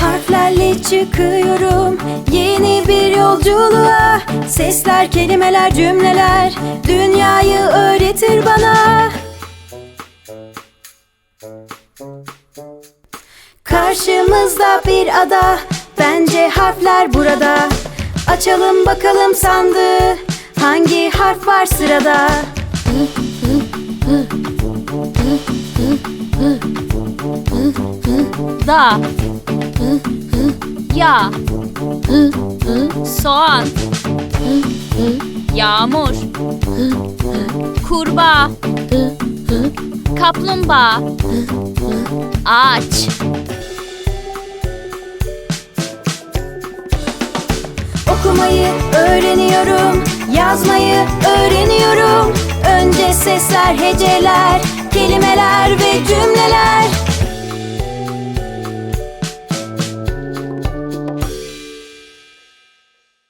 Harflerle çıkıyorum yeni bir yolculuğa. Sesler, kelimeler, cümleler dünyayı öğretir bana. Karşımızda bir ada Bence harfler burada. Açalım bakalım sandığı Hangi harf var sırada? Da. Ya. Soğan. Yağmur. Kurbağa. Kaplumbağa. Ağaç. Okumayı öğreniyorum Yazmayı öğreniyorum. Önce sesler, heceler, kelimeler